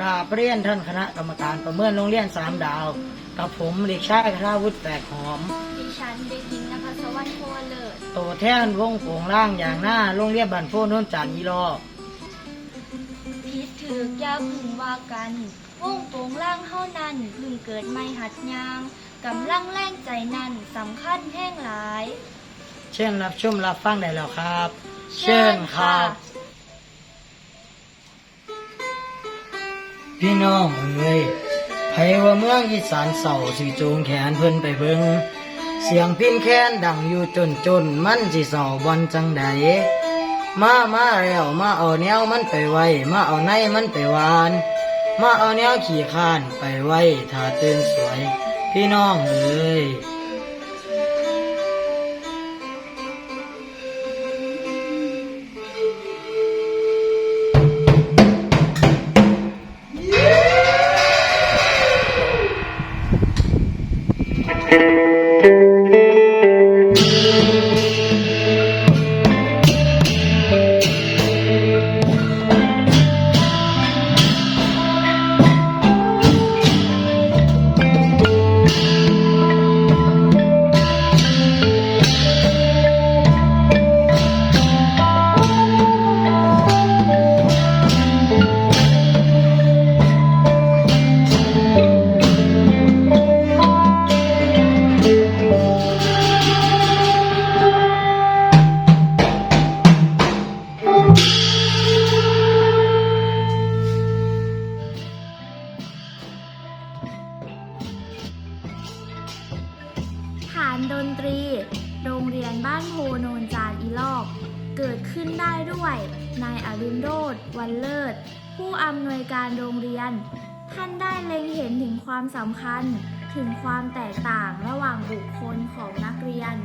กราบเรียนท่านคณะกรรมการประเมินโรงเรียนสามดาว กับผมเด็กชายคราวุฒิแปลกหอม ดิฉันเด็กหญิงนภัสวรรณโพเลิศตัวแทนวงโป่งล่างอย่างหน้าโรงเรียนบ้านโพนนจันทร์อีรอพิษถือกอยาพึงว่ากันวงโปงล่างเท่านั้นพึงเกิดไม่หัดยางกำลังแรงใจนั้นสำคัญแห้งหลาย เชิญรับชมรับฟังได้แล้วครับ เชิญครั พี่น้องเอ้ยไผว่าเมืองอีสานเศร้าสิจูงแขนเพิ่นไปเบิงเสียงพินแค้นดังอยู่จนจนมันสิเศร้าบอนจังใดมามาแล้วมาเอาแนวมันไปไว้ มาเอาในมันไปวาน มาเอาแนวขี่ข้านไปไว้ถ้าตื่นสวย พี่น้องเอ้ย ฐานดนตรี โรงเรียนบ้านโพโนนจานอีลอก เกิดขึ้นได้ด้วยนายอรุณโรธวันเลิศ ผู้อำนวยการโรงเรียน ท่านได้เล็งเห็นถึงความสำคัญถึงความแตกต่างระหว่างบุคคลของนักเรียน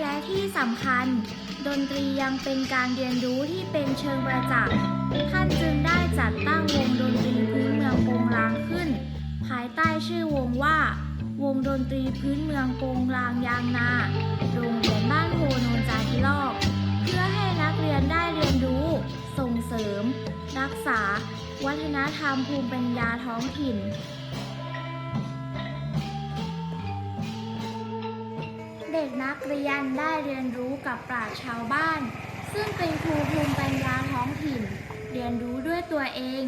และที่สำคัญ ดนตรียังเป็นการเรียนรู้ที่เป็นเชิงประจักษ์ ท่านจึงได้จัดตั้งวงดนตรีพื้นเมือง ใต้ชื่อวงว่า วงดนตรีพื้นเมืองโปงลางยางนา โรงเรียนบ้านโพนนจาทิลอก เพื่อให้นักเรียนได้เรียนรู้ ส่งเสริม รักษา วัฒนธรรมภูมิปัญญาท้องถิ่น เด็กนักเรียนได้เรียนรู้กับปราชญ์ชาวบ้าน ซึ่งเป็นครูภูมิปัญญาท้องถิ่น เรียนรู้ด้วยตัวเอง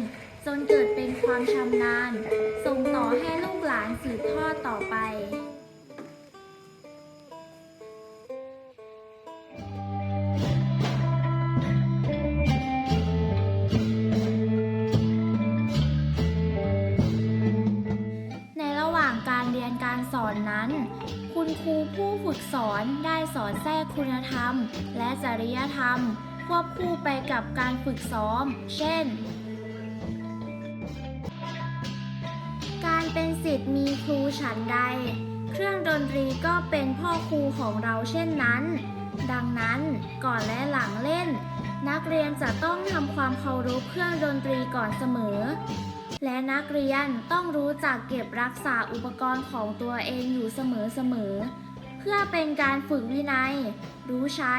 นเกิดเป็นความชำนาญ ส่งต่อให้ลูกหลานสืบทอดต่อไปในระหว่างการเรียนการสอนนั้น คุณครูผู้ฝึกสอนได้สอนแทรกคุณธรรม และจริยธรรม ควบคู่ไปกับการฝึกซ้อม เช่น การเป็นสิทธิ์มีครูฉันใด เครื่องดนตรีก็เป็นพ่อครูของเราเช่นนั้น ดังนั้นก่อนและหลังเล่น นักเรียนจะต้องทำความเคารพเครื่องดนตรีก่อนเสมอ และนักเรียนต้องรู้จักเก็บรักษาอุปกรณ์ของตัวเองอยู่เสมอๆเพื่อเป็นการฝึกวินัย รู้ใช้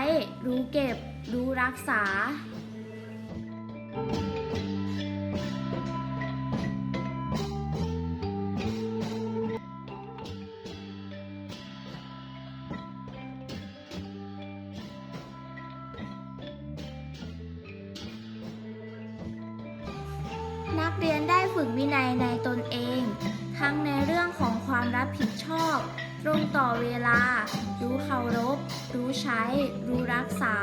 รู้เก็บ รู้รักษานัก เรียนได้ฝึกวินัยในตนเอง ทั้งในเรื่องของความรับผิดชอบ ตรงต่อเวลา รู้เคารพ รู้ใช้ รู้รักษา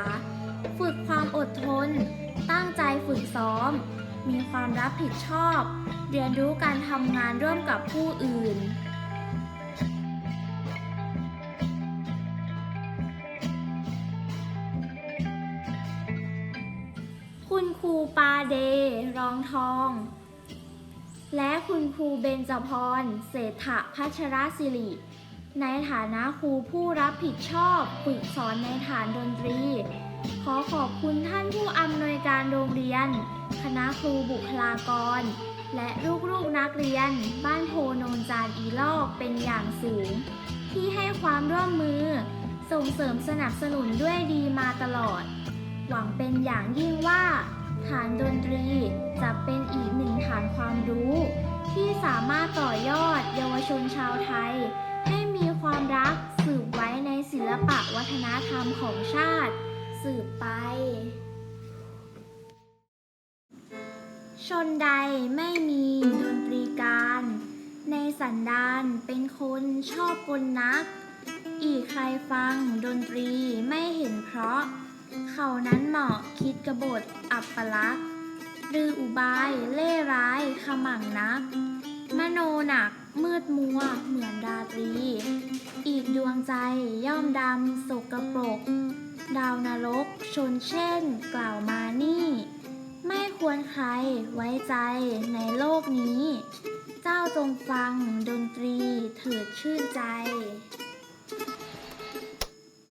ฝึกความอดทน ตั้งใจฝึกซ้อม มีความรับผิดชอบ เรียนรู้การทำงานร่วมกับผู้อื่นคุณครูปาเด รองทอง และคุณครูเบญจพร เศรษฐพัชรศิริ ในฐานะครูผู้รับผิดชอบฝึกสอนในฐานดนตรี ขอขอบคุณท่านผู้อำนวยการโรงเรียน คณะครูบุคลากร และลูกๆนักเรียน บ้านโพโนนจานอีลอกเป็นอย่างสูง ที่ให้ความร่วมมือ ส่งเสริมสนับสนุนด้วยดีมาตลอด หวังเป็นอย่างยิ่งว่า ฐานดนตรีจะเป็นอีกหนึ่งฐานความรู้ ที่สามารถต่อยอดเยาวชนชาวไทย ให้มีความรักสืบไว้ในศิลปะวัฒนธรรมของชาติ สืบไป ชนใดไม่มีดนตรีการ ในสันดานเป็นคนชอบกลนัก อีกใครฟังดนตรีไม่เห็นเพราะ เขานั้นเหมาะคิดกบฏอับปลักษณ์หรืออุบายเล่ร้ายขมังนัก มโนหนักมืดมัวเหมือนราตรี อีกดวงใจย่อมดำสกปรก ดาวนรกชนเช่นกล่าวมานี่ ไม่ควรใครไว้ใจในโลกนี้ เจ้าจงฟังดนตรีเถิดชื่นใจ